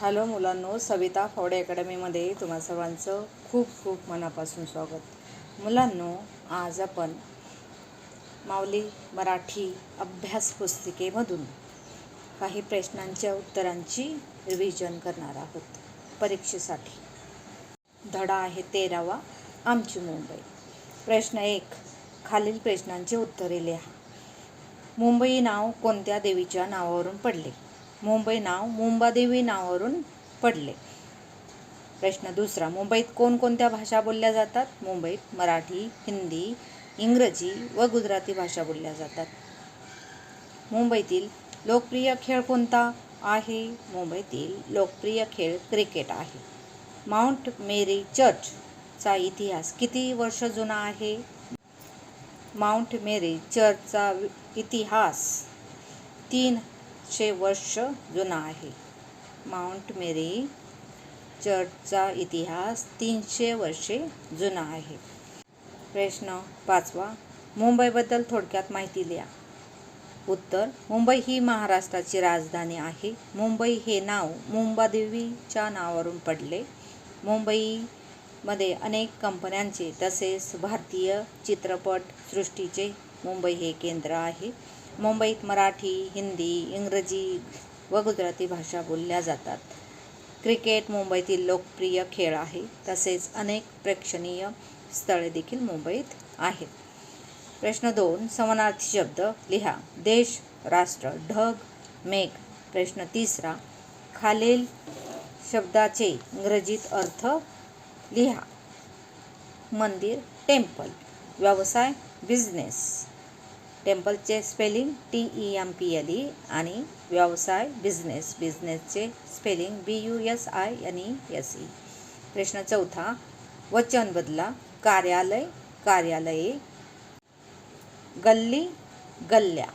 Hello मुलांनो सविता फावडे अकॅडमीमध्ये तुम्हा सर्वांचं खूप खूप मनापासून स्वागत. मुलांनो आज आपण माऊली मराठी अभ्यास पुस्तिकेमधून काही प्रश्नांच्या उत्तरांची रिव्हिजन करणार आहोत परीक्षेसाठी. धडा आहे तेरावा आमची मुंबई. प्रश्न एक खालील प्रश्नांची उत्तरे लिहा. मुंबई नाव कोणत्या देवीच्या नावावरून पडले? मुंबई नाव मुंबादेवी नावावरून पडले. प्रश्न दुसरा मुंबईत कोणकोणत्या भाषा बोलल्या जातात? मुंबईत मराठी हिंदी इंग्रजी व गुजराती भाषा बोलल्या जातात. मुंबईतील लोकप्रिय खेळ कोणता आहे? मुंबईतील लोकप्रिय खेळ क्रिकेट आहे. माउंट मेरी चर्चचा इतिहास किती वर्ष जुना आहे? माउंट मेरी चर्चचा इतिहास तीन तीनशे वर्ष जुना आहे. माउंट मेरी चर्चचा इतिहास तीनशे वर्षे जुना आहे. प्रश्न पाचवा मुंबईबद्दल थोडक्यात माहिती द्या. उत्तर मुंबई ही महाराष्ट्राची राजधानी आहे. मुंबई हे नाव मुंबादेवीच्या नावावरून पडले. मुंबईमध्ये अनेक कंपन्यांचे तसेच भारतीय चित्रपट सृष्टीचे मुंबई हे केंद्र आहे. मुंबईत मराठी हिंदी इंग्रजी व गुजराती भाषा बोलल्या जातात. क्रिकेट मुंबईतील लोकप्रिय खेळ आहे. तसेच अनेक प्रेक्षणीय स्थळे देखील मुंबईत आहेत. प्रश्न दोन समानार्थी शब्द लिहा. देश राष्ट्र ढग मेघ. प्रश्न तिसरा खालील शब्दाचे इंग्रजीत अर्थ लिहा. मंदिर टेम्पल. व्यवसाय business. टेम्पलचे spelling T E M P L E आणि व्यवसाय business. बिझनेसचे spelling B U S I N E S E. प्रश्न चौथा वचन बदला कार्यालय कार्यालये गल्ली गल्ल्या.